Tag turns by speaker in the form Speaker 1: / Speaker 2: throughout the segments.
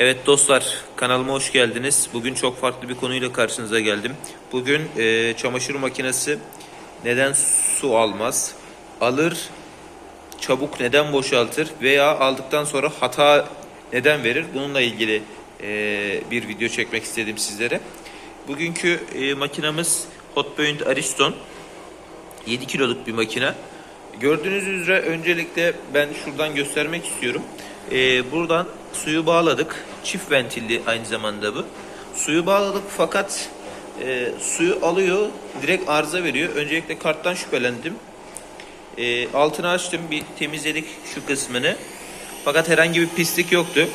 Speaker 1: Evet dostlar kanalıma hoş geldiniz. Bugün çok farklı bir konuyla karşınıza geldim. Bugün e, çamaşır makinesi neden su almaz? Alır çabuk neden boşaltır? Veya aldıktan sonra hata neden verir? Bununla ilgili e, bir video çekmek istedim sizlere. Bugünkü e, makinamız Hotpoint Ariston. 7 kiloluk bir makine. Gördüğünüz üzere öncelikle ben şuradan göstermek istiyorum. Ee, buradan suyu bağladık. Çift ventilli aynı zamanda bu. Suyu bağladık fakat e, suyu alıyor, direkt arıza veriyor. Öncelikle karttan şüphelendim. Ee, altını açtım, bir temizledik şu kısmını. Fakat herhangi bir pislik yoktu.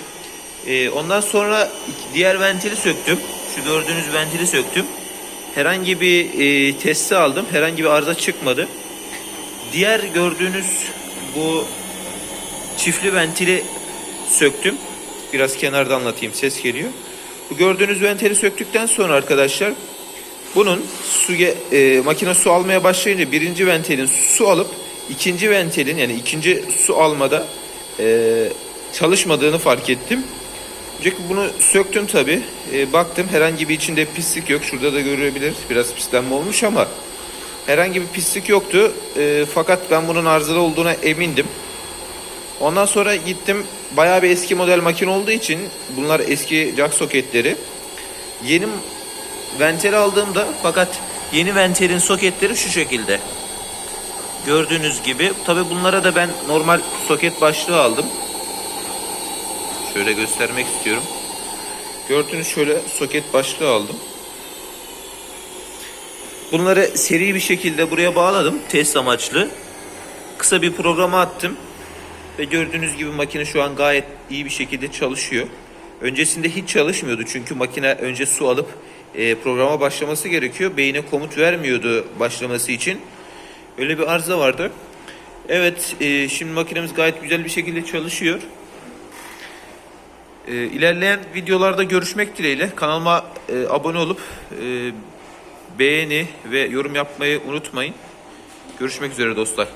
Speaker 1: Ee, ondan sonra diğer ventili söktüm. Şu gördüğünüz ventili söktüm. Herhangi bir e, testi aldım. Herhangi bir arıza çıkmadı. Diğer gördüğünüz bu çiftli ventili söktüm. Biraz kenarda anlatayım ses geliyor. Bu gördüğünüz ventili söktükten sonra arkadaşlar bunun su e, makine su almaya başlayınca birinci ventilin su alıp ikinci ventilin yani ikinci su almada e, çalışmadığını fark ettim. Önceki bunu söktüm tabi. baktım herhangi bir içinde pislik yok. Şurada da görebilir. Biraz pislenme olmuş ama herhangi bir pislik yoktu. E, fakat ben bunun arızalı olduğuna emindim. Ondan sonra gittim. Bayağı bir eski model makine olduğu için bunlar eski jack soketleri. Yeni ventil aldığımda fakat yeni ventilin soketleri şu şekilde. Gördüğünüz gibi. Tabi bunlara da ben normal soket başlığı aldım. Şöyle göstermek istiyorum. Gördüğünüz şöyle soket başlığı aldım. Bunları seri bir şekilde buraya bağladım test amaçlı. Kısa bir programa attım. Ve gördüğünüz gibi makine şu an gayet iyi bir şekilde çalışıyor. Öncesinde hiç çalışmıyordu çünkü makine önce su alıp e, programa başlaması gerekiyor. Beyine komut vermiyordu başlaması için. Öyle bir arıza vardı. Evet e, şimdi makinemiz gayet güzel bir şekilde çalışıyor. E, ilerleyen videolarda görüşmek dileğiyle kanalıma e, abone olup e, beğeni ve yorum yapmayı unutmayın. Görüşmek üzere dostlar.